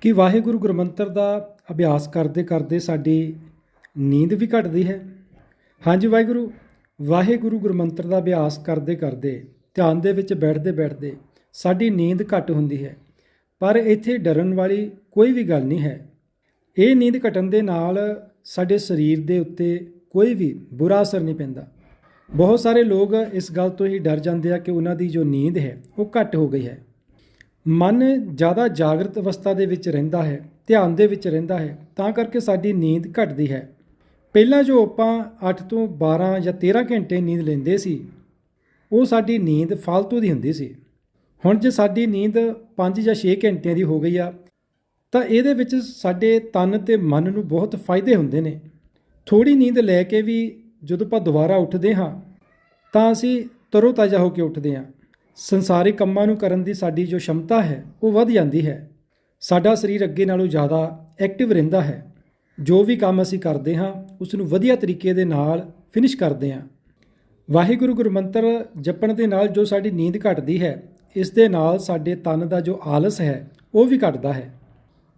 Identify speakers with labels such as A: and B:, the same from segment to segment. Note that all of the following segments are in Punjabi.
A: ਕਿ ਵਾਹਿਗੁਰੂ ਗੁਰਮੰਤਰ ਦਾ ਅਭਿਆਸ ਕਰਦੇ ਕਰਦੇ ਸਾਡੀ ਨੀਂਦ ਵੀ ਘਟਦੀ ਹੈ। ਹਾਂਜੀ ਵਾਹਿਗੁਰੂ ਵਾਹਿਗੁਰੂ ਗੁਰਮੰਤਰ ਦਾ ਅਭਿਆਸ ਕਰਦੇ ਕਰਦੇ, ਧਿਆਨ ਦੇ ਵਿੱਚ ਬੈਠਦੇ ਬੈਠਦੇ ਸਾਡੀ ਨੀਂਦ ਘੱਟ ਹੁੰਦੀ ਹੈ। ਪਰ ਇੱਥੇ ਡਰਨ ਵਾਲੀ ਕੋਈ ਵੀ ਗੱਲ ਨਹੀਂ ਹੈ। ਇਹ ਨੀਂਦ ਘਟਣ ਦੇ ਨਾਲ ਸਾਡੇ ਸਰੀਰ ਦੇ ਉੱਤੇ ਕੋਈ ਵੀ ਬੁਰਾ ਅਸਰ ਨਹੀਂ ਪੈਂਦਾ। ਬਹੁਤ ਸਾਰੇ ਲੋਕ ਇਸ ਗੱਲ ਤੋਂ ਹੀ ਡਰ ਜਾਂਦੇ ਆ ਕਿ ਉਹਨਾਂ ਦੀ ਜੋ ਨੀਂਦ ਹੈ, ਉਹ ਘੱਟ ਹੋ ਗਈ ਹੈ। ਮਨ ਜ਼ਿਆਦਾ ਜਾਗਰਤ ਅਵਸਥਾ ਦੇ ਵਿੱਚ ਰਹਿੰਦਾ ਹੈ, ਧਿਆਨ ਦੇ ਵਿੱਚ ਰਹਿੰਦਾ ਹੈ, ਤਾਂ ਕਰਕੇ ਸਾਡੀ ਨੀਂਦ ਘਟਦੀ ਹੈ। ਪਹਿਲਾਂ ਜੋ ਆਪਾਂ 8 ਤੋਂ 12 ਜਾਂ 13 ਘੰਟੇ ਨੀਂਦ ਲੈਂਦੇ ਸੀ, ਉਹ ਸਾਡੀ ਨੀਂਦ ਫालतू ਦੀ ਹੁੰਦੀ ਸੀ। ਹੁਣ ਜੇ ਸਾਡੀ ਨੀਂਦ 5 ਜਾਂ 6 ਘੰਟਿਆਂ ਦੀ ਹੋ ਗਈ ਆ, ਤਾਂ ਇਹਦੇ ਵਿੱਚ ਸਾਡੇ ਤਨ ਤੇ ਮਨ ਨੂੰ ਬਹੁਤ ਫਾਇਦੇ ਹੁੰਦੇ ਨੇ। ਥੋੜੀ ਨੀਂਦ ਲੈ ਕੇ ਵੀ ਜਦੋਂ ਆਪਾਂ ਦੁਬਾਰਾ ਉੱਠਦੇ ਹਾਂ, ਤਾਂ ਅਸੀਂ ਤਰੋ ਤਾਜ਼ਾ ਹੋ ਕੇ ਉੱਠਦੇ ਹਾਂ। ਸੰਸਾਰਿਕ ਕੰਮਾਂ ਨੂੰ ਕਰਨ ਦੀ ਸਾਡੀ ਜੋ ਸ਼ਮਤਾ ਹੈ, ਉਹ ਵੱਧ ਜਾਂਦੀ ਹੈ। ਸਾਡਾ ਸਰੀਰ ਅੱਗੇ ਨਾਲੋਂ ਜ਼ਿਆਦਾ ਐਕਟਿਵ ਰਹਿੰਦਾ ਹੈ। ਜੋ ਵੀ ਕੰਮ ਅਸੀਂ ਕਰਦੇ ਹਾਂ ਉਸ ਨੂੰ ਵਧੀਆ ਤਰੀਕੇ ਦੇ ਨਾਲ ਫਿਨਿਸ਼ ਕਰਦੇ ਹਾਂ। ਵਾਹਿਗੁਰੂ ਗੁਰਮੰਤਰ ਜਪਣ ਦੇ ਨਾਲ ਜੋ ਸਾਡੀ ਨੀਂਦ ਘਟਦੀ ਹੈ, ਇਸ ਦੇ ਨਾਲ ਸਾਡੇ ਤਨ ਦਾ ਜੋ ਆਲਸ ਹੈ, ਉਹ ਵੀ ਘਟਦਾ ਹੈ।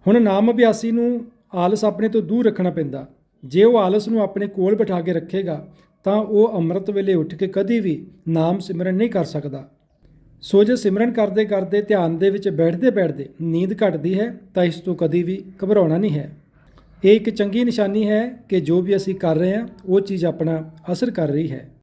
A: ਹੁਣ ਨਾਮ ਅਭਿਆਸੀ ਨੂੰ ਆਲਸ ਆਪਣੇ ਤੋਂ ਦੂਰ ਰੱਖਣਾ ਪੈਂਦਾ। ਜੇ ਉਹ ਆਲਸ ਨੂੰ ਆਪਣੇ ਕੋਲ ਬਿਠਾ ਕੇ ਰੱਖੇਗਾ, ਤਾਂ ਉਹ ਅੰਮ੍ਰਿਤ ਵੇਲੇ ਉੱਠ ਕੇ ਕਦੀ ਵੀ ਨਾਮ ਸਿਮਰਨ ਨਹੀਂ ਕਰ ਸਕਦਾ। ਸੋ ਜੇ ਸਿਮਰਨ ਕਰਦੇ ਕਰਦੇ ਧਿਆਨ ਦੇ ਵਿੱਚ ਬੈਠਦੇ ਬੈਠਦੇ ਨੀਂਦ ਘਟਦੀ ਹੈ, ਤਾਂ ਇਸ ਤੋਂ ਕਦੀ ਵੀ ਘਬਰਾਉਣਾ ਨਹੀਂ ਹੈ। ਇਹ ਇੱਕ ਚੰਗੀ ਨਿਸ਼ਾਨੀ ਹੈ ਕਿ ਜੋ ਵੀ ਅਸੀਂ ਕਰ ਰਹੇ ਹਾਂ, ਉਹ ਚੀਜ਼ ਆਪਣਾ ਅਸਰ ਕਰ ਰਹੀ ਹੈ।